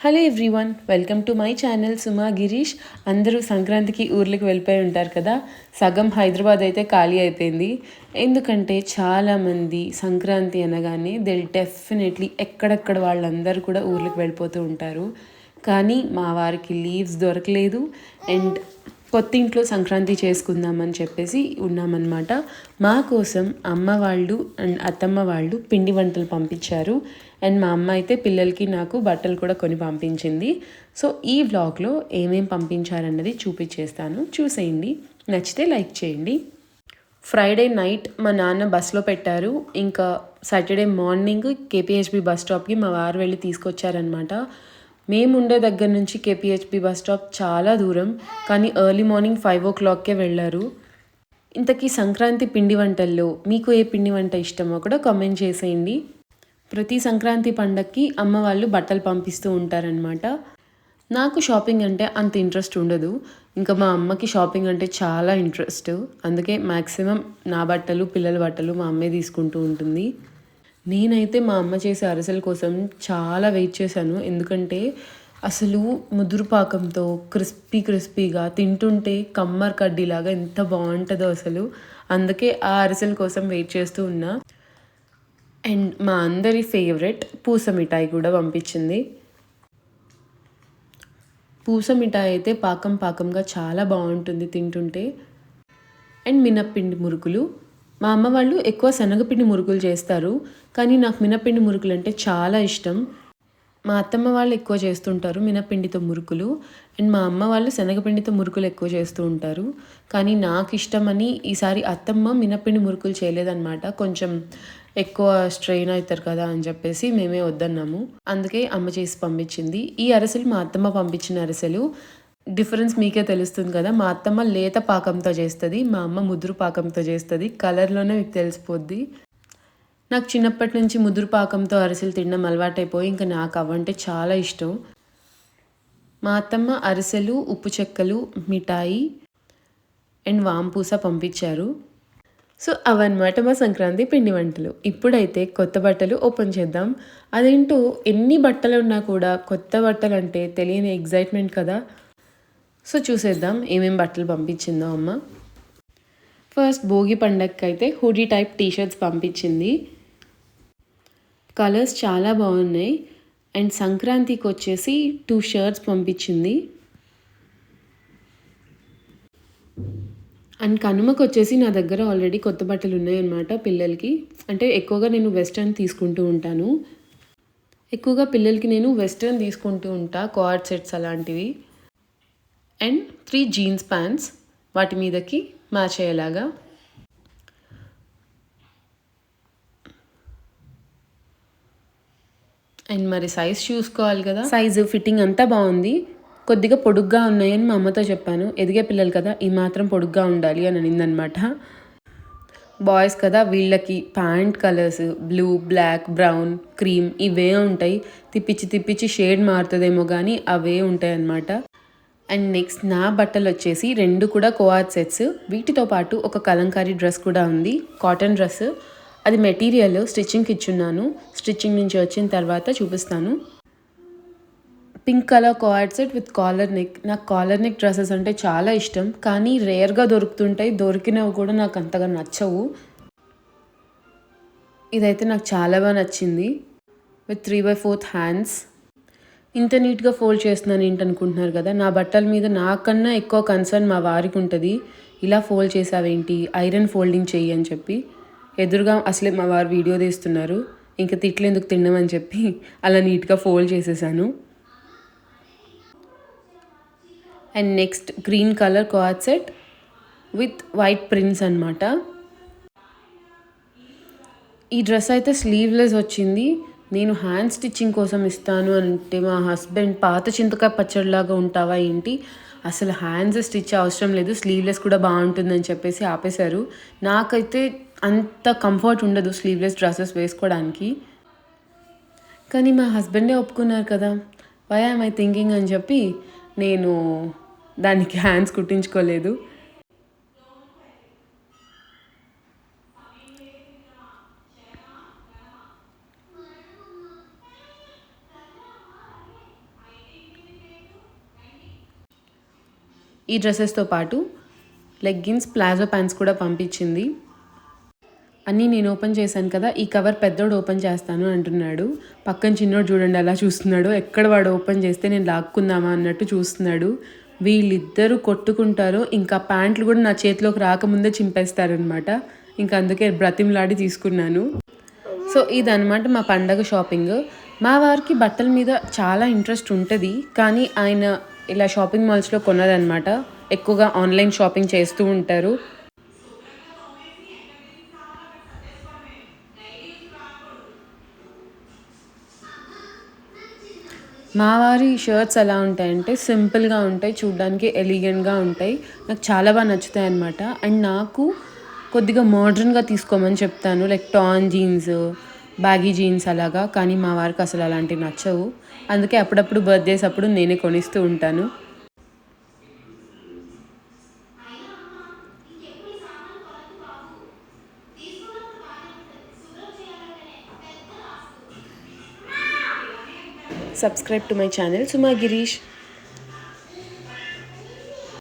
Hello everyone welcome to my channel Suma Girish అందరూ సంక్రాంతికి ఊర్లకు వెళ్ళిపోయి ఉంటారు కదా? సగం హైదరాబాద్ అయితే ఖాళీ అయిపోయింది. ఎందుకంటే చాలామంది సంక్రాంతి అనగానే దిల్ డెఫినెట్లీ ఎక్కడెక్కడ వాళ్ళందరూ కూడా ఊర్లకు వెళ్ళిపోతూ ఉంటారు. కానీ మా వారికి లీవ్స్ దొరకలేదు. అండ్ కొత్త ఇంట్లో సంక్రాంతి చేసుకుందామని చెప్పేసి ఉన్నామన్నమాట. మా కోసం అమ్మ వాళ్ళు అండ్ అత్తమ్మ వాళ్ళు పిండి వంటలు పంపించారు. అండ్ మా అమ్మ అయితే పిల్లలకి నాకు బట్టలు కూడా కొని పంపించింది. సో ఈ వ్లాగ్లో ఏమేం పంపించారన్నది చూపించేస్తాను చూసేయండి. నచ్చితే లైక్ చేయండి. ఫ్రైడే నైట్ మా నాన్న బస్సులో పెట్టారు. ఇంకా సాటర్డే మార్నింగ్ కేపీహెచ్బి బస్ స్టాప్కి మా వారు వెళ్ళి తీసుకొచ్చారనమాట మేము ఉండే దగ్గర నుంచి కేపీహెచ్పి బస్ స్టాప్ చాలా దూరం కానీ ఎర్లీ మార్నింగ్ ఫైవ్ ఓ క్లాక్కే వెళ్ళారు. ఇంతకీ సంక్రాంతి పిండి వంటల్లో మీకు ఏ పిండి వంట ఇష్టమో కూడా కామెంట్ చేసేయండి. ప్రతి సంక్రాంతి పండక్కి అమ్మ వాళ్ళు బట్టలు పంపిస్తూ ఉంటారనమాట నాకు షాపింగ్ అంటే అంత ఇంట్రెస్ట్ ఉండదు. ఇంకా మా అమ్మకి షాపింగ్ అంటే చాలా ఇంట్రెస్ట్ అందుకే మ్యాక్సిమం నా బట్టలు పిల్లల బట్టలు మా అమ్మే తీసుకుంటూ ఉంటుంది. నేనైతే మా అమ్మ చేసే అరిసెల కోసం చాలా వెయిట్ చేశాను. ఎందుకంటే అసలు ముదురు పాకంతో క్రిస్పీ క్రిస్పీగా తింటుంటే కమ్మర్ కడ్డీలాగా ఎంత బాగుంటుందో అసలు. అందుకే ఆ అరిసెల కోసం వెయిట్ చేస్తూ ఉన్నా. అండ్ మా అందరి ఫేవరెట్ పూస మిఠాయి కూడా పంపించింది. పూస మిఠాయి అయితే పాకం పాకంగా చాలా బాగుంటుంది తింటుంటే. అండ్ మినప్పిండి మురుకులు. మా అమ్మ వాళ్ళు ఎక్కువ శనగపిండి మురుకులు చేస్తారు కానీ నాకు మినపిండి మురుకులు అంటే చాలా ఇష్టం. మా అత్తమ్మ వాళ్ళు ఎక్కువ చేస్తుంటారు మినపిండితో మురుకులు అండ్ మా అమ్మ వాళ్ళు శనగపిండితో మురుకులు ఎక్కువ చేస్తూ ఉంటారు. కానీ నాకు ఇష్టమని ఈసారి అత్తమ్మ మినపిండి మురుకులు చేయలేదన్నమాట. కొంచెం ఎక్కువ స్ట్రెయిన్ అవుతారు కదా అని చెప్పేసి మేమే వద్దన్నాము. అందుకే అమ్మ చేసి పంపించింది. ఈ అరిసెలు మా అత్తమ్మ పంపించిన అరసలు. డిఫరెన్స్ మీకే తెలుస్తుంది కదా. మా అత్తమ్మ లేత పాకంతో చేస్తుంది మా అమ్మ ముదురు పాకంతో చేస్తుంది కలర్లోనే మీకు తెలిసిపోద్ది. నాకు చిన్నప్పటి నుంచి ముదురు పాకంతో అరిసెలు తినడం అలవాటైపోయి ఇంకా నాకు అవంటే చాలా ఇష్టం. మా అత్తమ్మ అరిసెలు ఉప్పు చెక్కలు మిఠాయి అండ్ వాంపూస పంపించారు. సో అవన్నమాట మా సంక్రాంతి పిండి వంటలు. ఇప్పుడైతే కొత్త బట్టలు ఓపెన్ చేద్దాం. అదేంటో ఎన్ని బట్టలు ఉన్నా కూడా కొత్త బట్టలు అంటే తెలియని ఎగ్జైట్మెంట్ కదా. సో చూసేద్దాం ఏమేమి బట్టలు పంపించిందో అమ్మ. ఫస్ట్ భోగి పండగకి అయితే హుడీ టైప్ టీషర్ట్స్ పంపించింది. కలర్స్ చాలా బాగున్నాయి. అండ్ సంక్రాంతికి వచ్చేసి టూ షర్ట్స్ పంపించింది. అండ్ కనుమకు వచ్చేసి నా దగ్గర ఆల్రెడీ కొత్త బట్టలు ఉన్నాయన్నమాట పిల్లలకి. అంటే ఎక్కువగా నేను వెస్ట్రన్ తీసుకుంటూ ఉంటాను. ఎక్కువగా పిల్లలకి నేను వెస్ట్రన్ తీసుకుంటూ ఉంటా కార్డ్ సెట్స్ అలాంటివి. అండ్ త్రీ జీన్స్ ప్యాంట్స్ వాటి మీదకి మ్యాచ్ అయ్యేలాగా. అండ్ మరి సైజ్ చూసుకోవాలి కదా. సైజు ఫిట్టింగ్ అంతా బాగుంది. కొద్దిగా పొడుగ్గా ఉన్నాయని మా అమ్మతో చెప్పాను. ఎదిగే పిల్లలు కదా ఈ మాత్రం పొడుగ్గా ఉండాలి అని అనిందనమాట. బాయ్స్ కదా వీళ్ళకి pant colours blue black brown cream ఇవే ఉంటాయి. తిప్పించి తిప్పించి షేడ్ మారుతుందేమో కానీ అవే ఉంటాయి అన్నమాట అండ్ నెక్స్ట్ నా బట్టలు వచ్చేసి రెండు కూడా కోఆర్ సెట్స్. వీటితో పాటు ఒక కలంకారీ డ్రెస్ కూడా ఉంది. Cotton dress. అది మెటీరియల్ స్టిచ్చింగ్కి ఇచ్చున్నాను. స్టిచ్చింగ్ నుంచి వచ్చిన తర్వాత చూపిస్తాను. Pink colour coord set with collar neck. నాకు కాలర్ నెక్ డ్రెస్సెస్ అంటే చాలా ఇష్టం. కానీ రేర్గా దొరుకుతుంటాయి. దొరికినవి కూడా నాకు అంతగా నచ్చవు. ఇదైతే నాకు చాలా బాగా నచ్చింది. With three by fourth hands. ఇంత నీట్గా ఫోల్డ్ చేస్తున్నాను ఏంటి అనుకుంటున్నారు కదా? నా బట్టల మీద నాకన్నా ఎక్కువ కన్సర్న్ మా వారికి ఉంటుంది. ఇలా ఫోల్డ్ చేసావేంటి? ఐరన్ ఫోల్డింగ్ చెయ్యి అని చెప్పి. ఎదురుగా అసలే మా వారు వీడియో తీస్తున్నారు. ఇంకా తిట్లు ఎందుకు తినమని చెప్పి అలా నీట్గా ఫోల్డ్ చేసేసాను. And next green colour coord set with white prints అనమాట ఈ డ్రెస్ అయితే స్లీవ్లెస్ వచ్చింది. నేను హ్యాండ్ స్టిచ్చింగ్ కోసం ఇస్తాను అంటే మా హస్బెండ్ పాత చింతకాయ పచ్చడిలాగా ఉంటావా ఏంటి? అసలు హ్యాండ్స్ స్టిచ్ అవసరం లేదు స్లీవ్లెస్ కూడా బాగుంటుందని చెప్పేసి ఆపేశారు. నాకైతే అంత కంఫర్ట్ ఉండదు స్లీవ్లెస్ డ్రెస్సెస్ వేసుకోవడానికి. కానీ మా హస్బెండే ఒప్పుకున్నారు కదా. వై ఆమ్ ఐ థింకింగ్ అని చెప్పి నేను దానికి హ్యాండ్స్ కుట్టించుకోలేదు. ఈ డ్రెస్సెస్తో పాటు లెగ్గిన్స్ ప్లాజో ప్యాంట్స్ కూడా పంపించింది. అన్నీ నేను ఓపెన్ చేశాను కదా ఈ కవర్ పెద్దోడు ఓపెన్ చేస్తాను అంటున్నాడు. పక్కన చిన్నోడు చూడండి అలా చూస్తున్నాడు. ఎక్కడ వాడు ఓపెన్ చేస్తే నేను లాక్కుందామా అన్నట్టు చూస్తున్నాడు. వీళ్ళిద్దరూ కొట్టుకుంటారు ఇంకా ప్యాంట్లు కూడా నా చేతిలోకి రాకముందే చింపేస్తారనమాట ఇంకా అందుకే బ్రతిమలాడి తీసుకున్నాను. సో ఇదనమాట మా పండగ షాపింగ్. మా వారికి బట్టల మీద చాలా ఇంట్రెస్ట్ ఉంటుంది కానీ ఆయన ఇలా షాపింగ్ మాల్స్లో కొనరనమాట ఎక్కువగా ఆన్లైన్ షాపింగ్ చేస్తూ ఉంటారు. మా వారి షర్ట్స్ ఎలా ఉంటాయంటే సింపుల్గా ఉంటాయి చూడ్డానికి ఎలిగెంట్గా ఉంటాయి. నాకు చాలా బాగా నచ్చుతాయి అన్నమాట అండ్ నాకు కొద్దిగా మోడ్రన్గా తీసుకోమని చెప్తాను. Like tan jeans baggy jeans అలాగా కానీ మా వారికి అసలు అలాంటివి నచ్చవు. అందుకే అప్పుడప్పుడు బర్త్డేస్ అప్పుడు నేనే కొనిస్తూ ఉంటాను. Subscribe to my channel Suma Girish.